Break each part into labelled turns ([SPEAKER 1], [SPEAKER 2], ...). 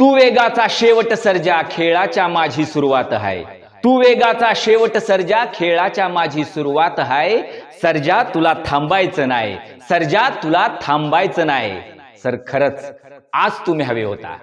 [SPEAKER 1] तू वेगाचा शेवट सर्जा खेळाच्या माझी सुरुवात आहे तू वेगाचा शेवट सर्जा खेळाच्या माझी सुरुवात आहे सर्जा तुला थांबायचं नाही. सर्जा तुला थांबायचं नाही. सर खरंच आज तुम्ही हवे होता.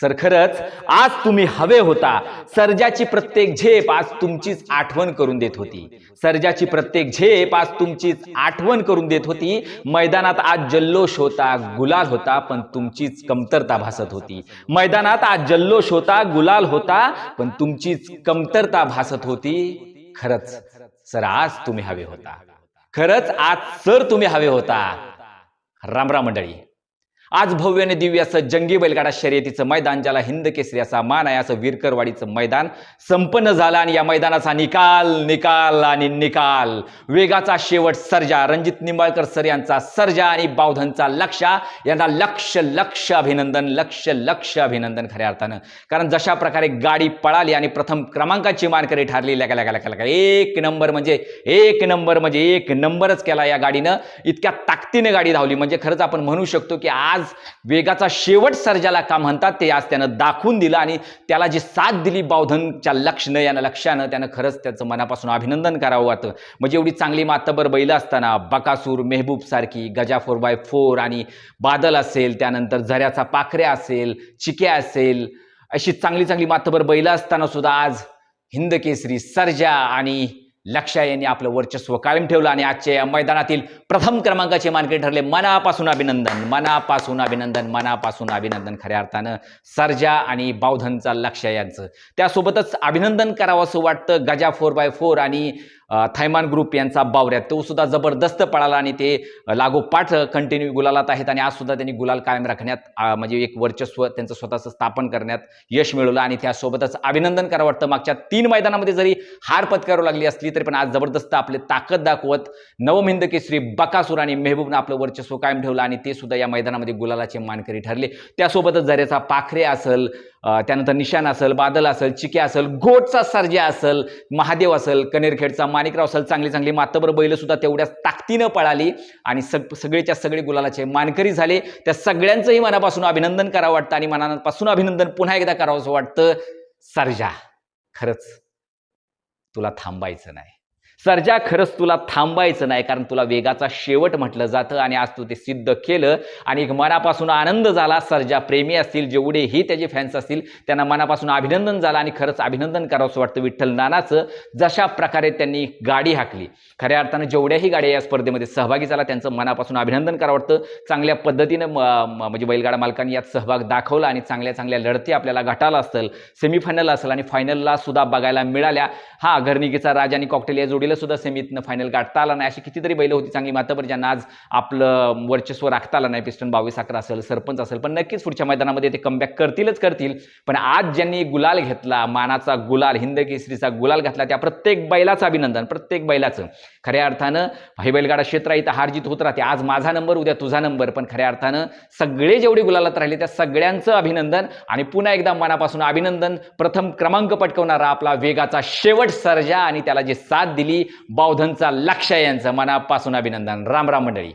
[SPEAKER 1] सर खरंच आज तुम्ही हवे होता. सर्जाची प्रत्येक झेप आज तुमचीच आठवण करून देत होती. सर्जाची प्रत्येक झेप आज तुमचीच आठवण करून देत होती. मैदानात आज जल्लोष होता गुलाल होता पण तुमचीच कमतरता भासत होती. मैदानात आज जल्लोष होता गुलाल होता पण तुमचीच कमतरता भासत होती. खरंच सर आज तुम्ही हवे होता. खरंच आज सर तुम्ही हवे होता. रामराम मंडळी. आज भव्य आणि दिव्य असं जंगी बैलगाडा शर्यतीचं मैदान ज्याला हिंद केसरी असा मान आहे असं विरकरवाडीचं मैदान संपन्न झालं आणि या मैदानाचा निकाल निकाल आणि निकाल. वेगाचा शेवट सर्जा रणजित निंबाळकर सर यांचा सर्जा आणि बावधनचा लक्षा. यांना लक्ष लक्ष अभिनंदन लक्ष लक्ष अभिनंदन खऱ्या अर्थानं. कारण जशा प्रकारे गाडी पळाली आणि प्रथम क्रमांकाची मानकरी ठरली लगा लगा लगा. एक नंबर म्हणजे एक नंबर म्हणजे एक नंबरच केला या गाडीनं. इतक्या ताकदीने गाडी धावली. म्हणजे खरंच आपण म्हणू शकतो की आज वेगाचा शेवट सर्जाला का म्हणतात ते आज त्यानं दाखवून दिलं आणि त्याला जी साथ दिली बावधनच्या लक्षणं यानं लक्षानं त्यानं खरंच त्याचं मनापासून अभिनंदन करावं वाटतं. म्हणजे एवढी चांगली मातबर बैल असताना बकासूर मेहबूब सारखी गजा फोर बाय फोर आणि बादल असेल त्यानंतर झऱ्याचा पाखऱ्या असेल चिक्या असेल अशी चांगली चांगली मातबर बैल असताना सुद्धा आज हिंद केसरी सर्जा आणि लक्षा यांनी आपलं वर्चस्व कायम ठेवलं आणि आजच्या या मैदानातील प्रथम क्रमांकाचे मानकरी ठरले मनापासून अभिनंदन मनापासून अभिनंदन मनापासून अभिनंदन. खऱ्या अर्थानं सर्जा आणि बावधनचा लक्ष यांचं. त्यासोबतच अभिनंदन करावं असं वाटतं गजा फोर बाय फोर आणि थायमान ग्रुप यांचा बावऱ्यात तो सुद्धा जबरदस्त पळाला आणि ते लागोपाठ कंटिन्यू गुलालात आहेत आणि आज सुद्धा त्यांनी गुलाल कायम राखण्यात म्हणजे एक वर्चस्व त्यांचं स्वतःचं स्थापन करण्यात यश मिळवलं आणि त्यासोबतच अभिनंदन करावं वाटतं. मागच्या तीन मैदानामध्ये जरी हार पत्करावं लागली असली तरी पण आज जबरदस्त आपले ताकद दाखवत नवमिंद केसरी बकासूर आणि मेहबूबनं आपलं वर्चस्व कायम ठेवलं आणि ते सुद्धा या मैदानामध्ये गुलालाचे मानकरी ठरले. त्यासोबतच झऱ्याचा पाखरे असेल त्यानंतर निशान असेल बादल असेल चिके असेल गोटचा सर्जा असेल महादेव असेल कनेरखेडचा माणिकराव असेल चांगली चांगली मातबर बैल सुद्धा तेवढ्याच ताकदीनं पळाली आणि सग सगळेच्या सगळे गुलालाचे मानकरी झाले. त्या सगळ्यांचंही मनापासून अभिनंदन करावं वाटतं आणि मनापासून अभिनंदन पुन्हा एकदा करावं असं वाटतं. सर्जा खरंच तुला थांबायचं नाही. सर्जा खरंच तुला थांबायचं नाही कारण तुला वेगाचा शेवट म्हटलं जातं आणि आज तू ते सिद्ध केलं आणि एक मनापासून आनंद झाला. सर्जा प्रेमी असतील जेवढेही त्याचे फॅन्स असतील त्यांना मनापासून अभिनंदन झालं आणि खरंच अभिनंदन करावंसं वाटतं विठ्ठल नानाचं. जशा प्रकारे त्यांनी गाडी हाकली खऱ्या अर्थानं जेवढ्याही गाड्या या स्पर्धेमध्ये सहभागी झाला त्यांचं मनापासून अभिनंदन करावं वाटतं. चांगल्या पद्धतीनं म- म्हणजे बैलगाडा मालकांनी यात सहभाग दाखवला आणि चांगल्या चांगल्या लढती आपल्याला गटाला असेल सेमीफायनल असेल आणि फायनलला सुद्धा बघायला मिळाल्या. हा घरनिकीचा राज आणि कॉकटेल या बैल सुद्धा सेमीतनं फायनल गाठता आला नाही. अशी कितीतरी बैल होती चांगली. मातापर ज्यांना आज आपलं वर्चस्व राखता आलं नाही पिस्टन बावीस अकरा असेल सरपंच असेल पण नक्कीच पुढच्या मैदानामध्ये ते कमबॅक करतीलच करतील. पण आज ज्यांनी गुलाल घेतला मानाचा गुलाल हिंद केसरीचा गुलाल घातला त्या प्रत्येक बैलाचं अभिनंदन प्रत्येक बैलाचं. खऱ्या अर्थानं हे बैलगाडा क्षेत्र आहे इथं हार जीत होत राहते. आज माझा नंबर उद्या तुझा नंबर पण खऱ्या अर्थानं सगळे जेवढे गुलालात राहिले त्या सगळ्यांचं अभिनंदन आणि पुन्हा एकदा मनापासून अभिनंदन. प्रथम क्रमांक पटकवणारा आपला वेगाचा शेवट सर्जा आणि त्याला जी साथ दिली बावधनचा लक्ष यांचं मनापासून अभिनंदन. राम राम मंडळी.